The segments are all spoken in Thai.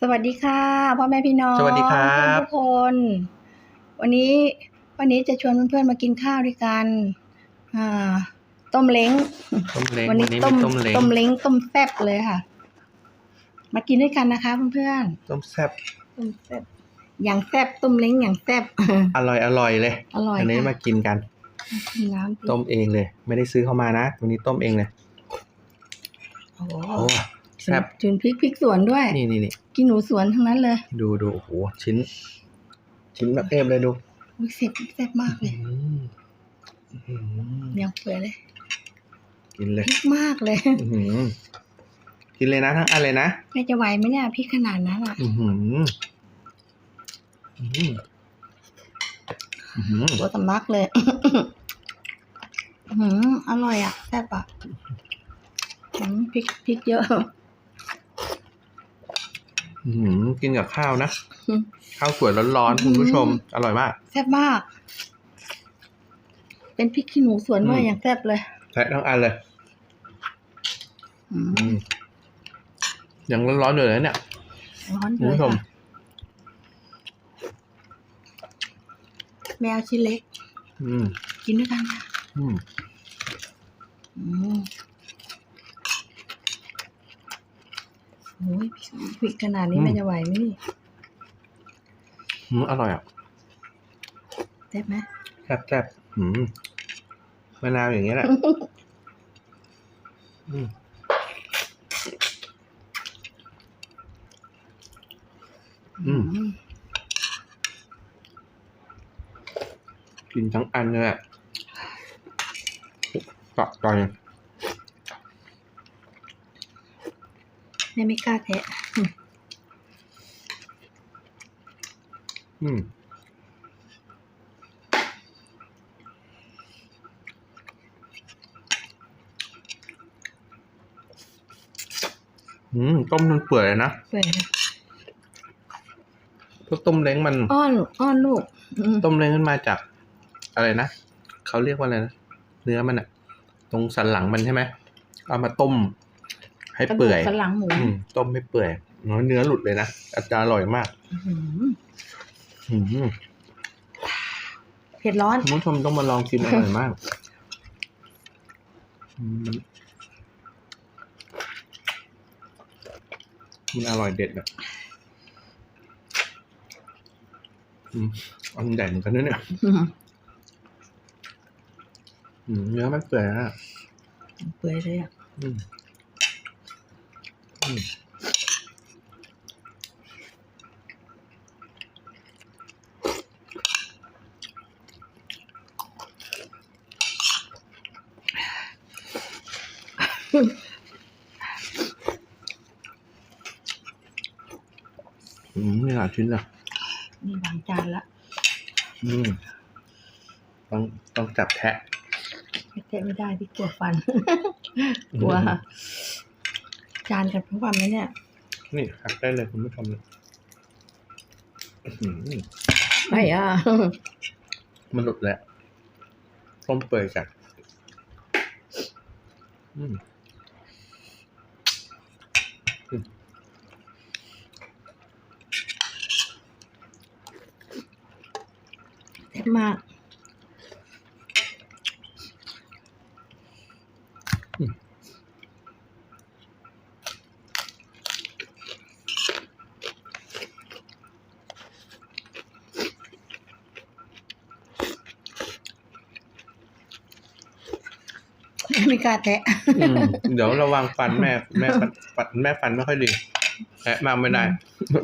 สวัสดีค่ะพ่อแม่พี่น้องสวัสดีครับทุกคน วันนี้วันนี้จะชวนเพื่อนๆมากินข้าวด้วยกันอ่าต้มเล้งต้มเล้งวัวันนี้นี้ต้มีมต้มเล้งต้มเล้งต้มแซ่บเลยค่ะ มากินด้วยกันนะคะเพื่อนต้มแซ่บๆต้มแซ่บอย่างแซ่บต้มเล้งอย่างแซ่บอร่อยอร่อยเลยอร่อยอันนี้ค่ะมากินกันกินน้ำสิต้มเองเลย ไม่ได้ซื้อเข้ามานะวันนี้ต้มเองเลยโอ้โหโอ้ แซ่บจุนพริกพริกสวนด้วย นี่นี่นี่กินหนูสวนทั้งนั้นเลย ดูดูโอ้โหชิ้น ชิ้นแบบเอฟเลยดูอุ๊ยแซ่บแซ่บมากเลยอืมอื้อหือยังเปื่อยเลย กินเลยพริกมากเลยอื้อหือกินเลยนะทั้งอันเลยนะแม่จะไหวไหมเนี่ยพริกขนาดนั้นอะอือหืออื้อหืออื้อหือตัวสำลักเลยอื้อหืออร่อยอะแซ่บอะอืมพริกพริกเยอะอื้อหือ กินกับข้าวนะอืมข้าวสวยร้อนๆคุณผู้ชม อร่อยมาก แซ่บมาก เป็นพริกขี้หนูสวนด้วยอืมอย่างแซ่บเลยใช้ทั้งอันเลยอืมอืมยังร้อนๆอยู่เลยเนี่ย ร้อนคุณเลยผู้ชมค่ะแมวชิ้นเล็กอืมกินด้วยกันค่ะ อืม อืม โอ้ยพริกขนาดนี้อืมแม่จะไหวไหมนี่อืมอร่อยอะแซ่บไหมแซ่บแซ่บอืมมะนาวอย่างเงี้ยแหละอืมอืมกินทั้งอันเลยอะกะใจ แม่ไม่กล้าแทะอืมอืมต้มจนเปื่อยเลยนะเปื่อยนะพวกต้มเล้งมัน อ้อนอ้อนลูกอืมต้มเล้งมันมาจาก อะไรนะเขาเรียกว่าอะไรนะเนื้อมันอะตรงสันหลังมันใช่ไหมเอามาต้ม ให้เปื่อยกระดูกสันหลังหมูอืมต้มให้เปื่อยน้อยเนื้อหลุดเลยนะอาจารย์อร่อยมากอื้อหืออืมเผ็ดร้อนคุณผู้ชมต้องมาลองกินอร่อยมากอืมมันมันอร่อยเด็ดแบบอืมอันใหญ่เหมือนกันนะเนี่ยอื้อหืออืมเนื้อมันเปื่อยนะเปื่อยเลยอะ อืมอืมอืมนี่หลายชิ้นอะนี่วางจานละอืมต้องต้องจับแทะไม่แทะไม่ได้พี่กลัวฟัน กลัว จานกับทุกวันไหมเนี่ย นี่หักได้เลยคุณผู้ชมเลยอื้อหือไม่อะ มันหลุดแล้วต้มเปื่อยจัดอืมแซ่บมาก ไม่กล้าแทะอืมเดี๋ยวระวังฟันแม่แม่ฟันฟันแม่ฟันไม่ค่อยดีแอะมากไม่ได้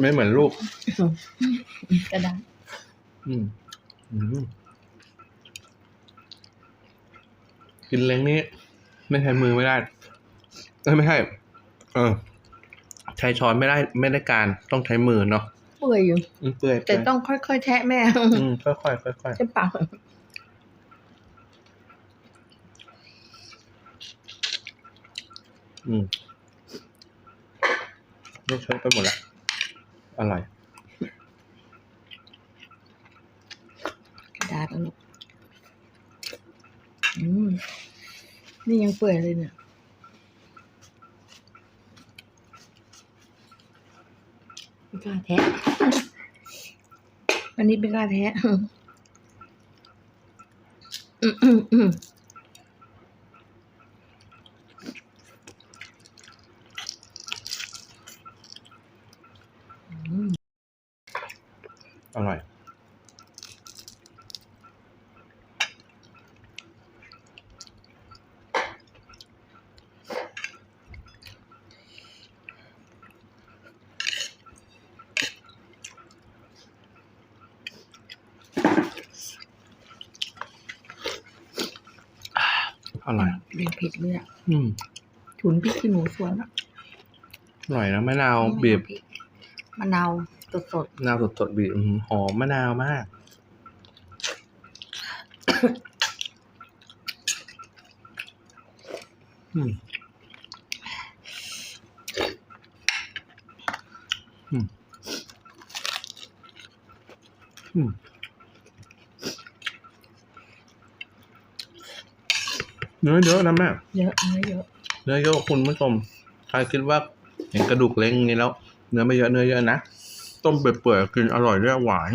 ไม่เหมือนลูก กระดาษอืมอืมกินเล้งนี้ ไม่ใช้มือไม่ได้เอ้ยไม่ใช่เออ ใช้ช้อนไม่ได้ไม่ได้การต้องใช้มือเนาะเปื่อยอยู่ อืมเปื่อยๆแต่ต้องค่อยๆแทะแม่อืมค่อยๆค่อยใช่ปะๆ อืมลูกเชอะไปหมดละอร่อยกระดาษอาลูกอืมนี่ยังเปื่อยเลยเนี่ยไม่กล้าแทะวันนี้ไม่กล้าแทะอืมอืมอืมอืม อร่อย อร่อย เรียง ผิดเลยอะอืมฉุนพริกขี้หนูสวนอะอร่อยนะมะนาวบีบมะนาวสดมะนาวสดๆบีบอื้อหือหอมมะนาวมาก อืม อืม อืม เนื้อเยอะนะแม่ๆเยอะเนื้อเยอะเนื้อเยอะคุณผู้ชมใครคิดว่าเห็นกระดูกเล้งอย่างนี้แล้ว เนื้อไม่เยอะเนื้อเยอะนะต้มเปื่อยๆกินอร่อยด้วยหวาน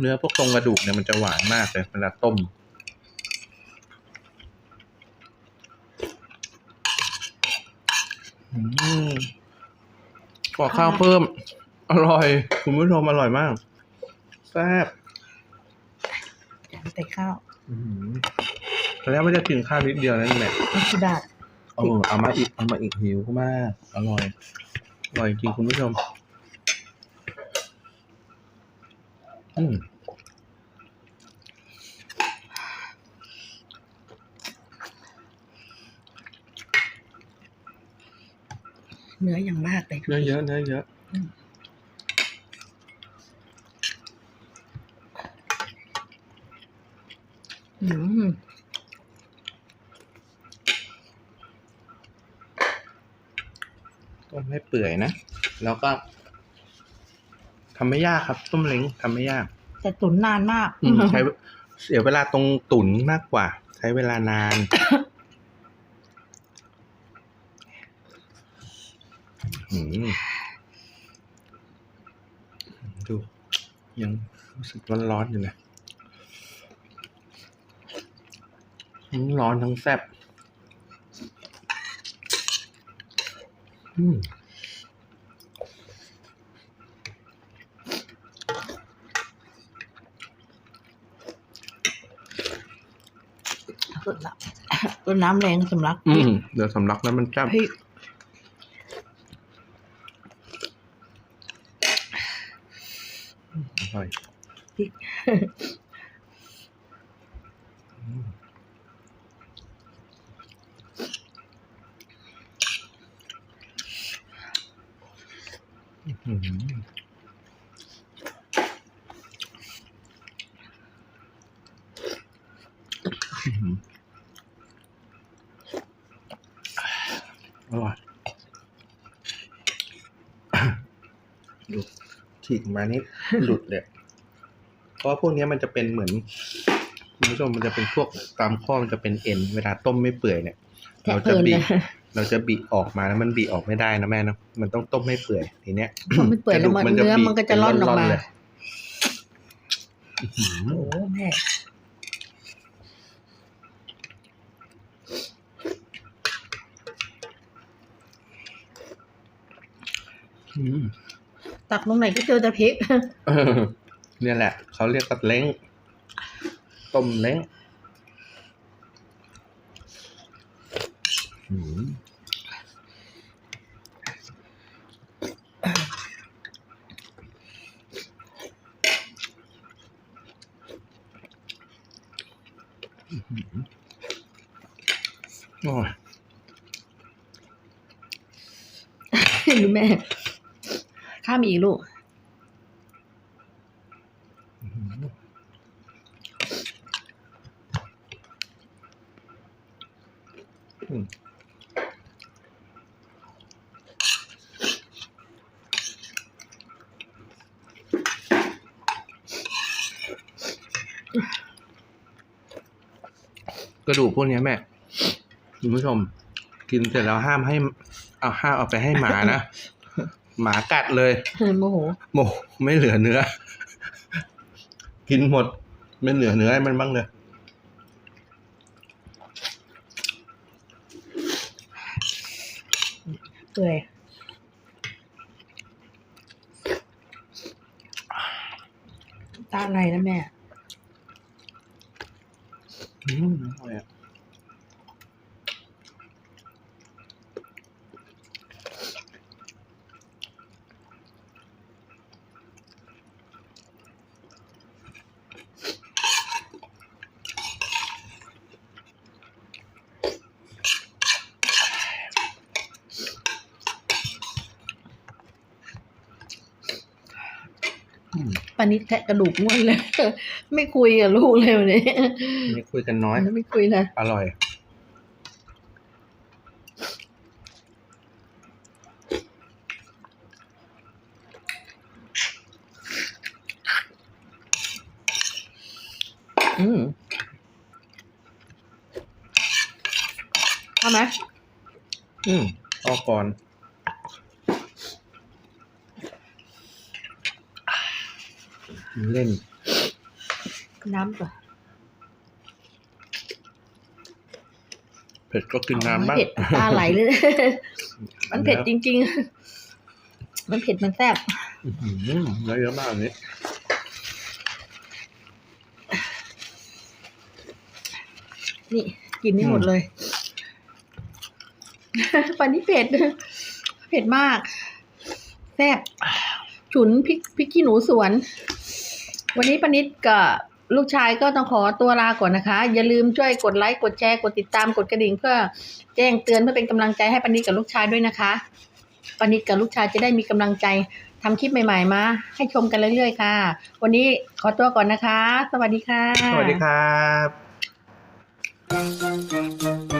เนื้อพวกตรงกระดูกเนี่ยมันจะหวานมากเลยเวลาต้มอืมขอข้าวเพิ่ม อร่อย คุณผู้ชมอร่อยมากแซ่บจานใส่ข้าวอืม แล้วไม่ได้กินข้าวนิดเดียวนั่นแหละเอากระดาษเออเอามาอีกเอามาอีกหิวมากอร่อยอร่อยจริงคุณผู้ชม อืมเนื้ออย่างมากเลยเนื้อเยอะเนื้อเยอะ อืมต้มให้เปื่อยนะ แล้วก็ทำไม่ยากครับ ต้มเล้งทำไม่ยาก แต่ตุ๋นนานมากอืมใช้เสียเวลาตรงตุ๋นมากกว่า ใช้เวลานาน อืมดู ยังรู้สึกร้อนๆอยู่นะ ทั้งร้อนทั้งแซ่บอืมสุดละต้นน้ำแรงสำลักอืมเดี๋ยวสำลักแล้วมันแซ่บพริกอร่อย พริก อืมอื้อหือ อื้อหืออร่อยดูฉีกมานี่หลุดเลยเพราะว่าพวกเนี้ยมันจะเป็นเหมือนคุณผู้ชมมันจะเป็นพวกตามข้อมันจะเป็นเอ็นเวลาต้มไม่เปื่อยเนี่ย เราจะแทะเพลิบีนบเลยเราจะบีออกมาแล้วมันบีออกไม่ได้นะแม่เนอะมันต้องต้มให้เปื่อยทีเนี้ยพอมันเปื่อยแล้วมันกระดูกมันจะเนื้อมันก็จะบีบร่อนออกเป็นร่มาอนๆเลยอื้อหือโอ้โหแม่ อืมตักลงไหนก็เจอแต่พริกเออเนี่ยแหละ เขาเรียกตัดเล้ง ต้มเล้งอืมโอ้ยดูแม่ ข้ามอีกลูกอืมกระดูกพวกเนี้ยแม่คุณผู้ชม กินเสร็จแล้วห้ามให้ เอาห้ามเอาไปให้หมานะ หมากัดเลยโมโหโมไม่เหลือเนื้อ กินหมด ไม่เหลือเนื้อให้มันบ้างเลยเปื่อยตาอะไรนะแม่ อืมอร่อยอะ ปานิดแทะกระดูกม้วนเลย ไม่คุยกับลูกเลยวันนี้นี่คุยกันน้อย ไม่คุยเลยอร่อย อืมทำไหมอืมออกก่อน เล่น น้ำก่อนเผ็ดก็กินน้ำบ้างเผ็ดตาไหลเลย มันเผ็ดจริง ๆ มันเผ็ดมันแซ่บอื้อหือเนื้อเยอะมากอันนี้นี่ กินไม่หมดเลยปันนี้เผ็ด เผ็ดมาก แซ่บฉุนพริกพริกขี้หนูสวน วันนี้ปนิดกับลูกชายก็ต้องขอตัวลาก่อนนะคะ อย่าลืมช่วยกดไลค์กดแชร์กดติดตามกดกระดิ่งเพื่อแจ้งเตือนเพื่อเป็นกำลังใจให้ปนิดกับลูกชายด้วยนะคะปนิดกับลูกชายจะได้มีกำลังใจทำคลิปใหม่ๆมาให้ชมกันเรื่อยๆค่ะ วันนี้ขอตัวก่อนนะคะ สวัสดีค่ะ สวัสดีครับ